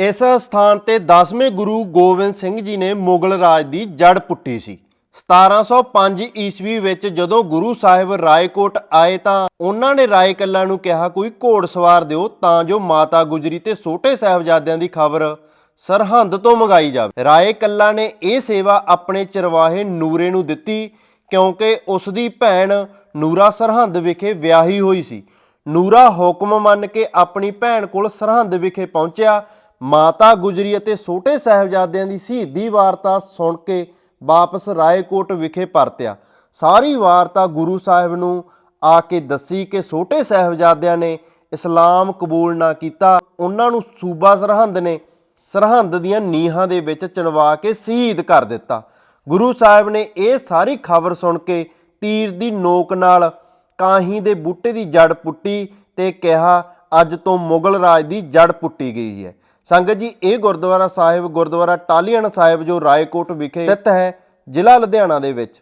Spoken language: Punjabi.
ਇਸ ਸਥਾਨ ਤੇ 10ਵੇਂ ਗੁਰੂ ਗੋਬਿੰਦ ਸਿੰਘ ਜੀ ਨੇ ਮੁਗਲ ਰਾਜ ਦੀ ਜੜ ਪੁੱਟੀ ਸੀ। 1705 ਈਸਵੀ ਵਿੱਚ ਜਦੋਂ ਗੁਰੂ ਸਾਹਿਬ ਰਾਏਕੋਟ ਆਏ ਤਾਂ ਉਹਨਾਂ ਨੇ ਰਾਏ ਕੱਲਾ ਨੂੰ ਕਿਹਾ, ਕੋਈ ਘੋੜਸਵਾਰ ਦਿਓ, ਤਾਂ ਜੋ ਮਾਤਾ ਗੁਜਰੀ ਤੇ ਛੋਟੇ ਸਾਹਿਬਜ਼ਾਦਿਆਂ ਦੀ ਖਬਰ ਸਰਹੰਦ ਤੋਂ ਮੰਗਾਈ ਜਾਵੇ। ਰਾਏ ਕੱਲਾ ਨੇ ਇਹ ਸੇਵਾ ਆਪਣੇ ਚਰਵਾਹੇ ਨੂਰੇ ਨੂੰ ਦਿੱਤੀ, ਕਿਉਂਕਿ ਉਸ ਦੀ ਭੈਣ ਨੂਰਾ ਸਰਹੰਦ ਵਿਖੇ ਵਿਆਹੀ ਹੋਈ ਸੀ। ਨੂਰਾ ਹੁਕਮ ਮੰਨ ਕੇ ਆਪਣੀ ਭੈਣ ਕੋਲ ਸਰਹੰਦ ਵਿਖੇ ਪਹੁੰਚਿਆ ਮਾਤਾ ਗੁਜਰੀ ਅਤੇ ਛੋਟੇ ਸਾਹਿਬਜ਼ਾਦਿਆਂ ਦੀ ਸ਼ਹੀਦੀ ਵਾਰਤਾ ਸੁਣ ਕੇ ਵਾਪਸ ਰਾਏਕੋਟ ਵਿਖੇ ਪਰਤਿਆ। ਸਾਰੀ ਵਾਰਤਾ ਗੁਰੂ ਸਾਹਿਬ ਨੂੰ ਆ ਕੇ ਦੱਸੀ ਕਿ ਛੋਟੇ ਸਾਹਿਬਜ਼ਾਦਿਆਂ ਨੇ ਇਸਲਾਮ ਕਬੂਲ ਨਾ ਕੀਤਾ। ਉਹਨਾਂ ਨੂੰ ਸੂਬਾ ਸਰਹੰਦ ਨੇ ਸਰਹੰਦ ਦੀਆਂ ਨੀਹਾਂ ਦੇ ਵਿੱਚ ਚਣਵਾ ਕੇ ਸ਼ਹੀਦ ਕਰ ਦਿੱਤਾ। ਗੁਰੂ ਸਾਹਿਬ ਨੇ ਇਹ ਸਾਰੀ ਖਬਰ ਸੁਣ ਕੇ ਤੀਰ ਦੀ ਨੋਕ ਨਾਲ ਕਾਹੀ ਦੇ ਬੂਟੇ ਦੀ ਜੜ ਪੁੱਟੀ ਤੇ ਕਿਹਾ, ਅੱਜ ਤੋਂ ਮੁਗਲ ਰਾਜ ਦੀ ਜੜ ਪੁੱਟੀ ਗਈ ਹੈ। ਸੰਗਤ ਜੀ, ਇਹ ਗੁਰਦੁਆਰਾ ਸਾਹਿਬ, ਗੁਰਦੁਆਰਾ ਟਾਲੀਅਨ ਸਾਹਿਬ ਜੋ ਰਾਏਕੋਟ ਵਿਖੇ ਸਥਿਤ ਹੈ, ਜ਼ਿਲ੍ਹਾ ਲੁਧਿਆਣਾ ਦੇ ਵਿੱਚ।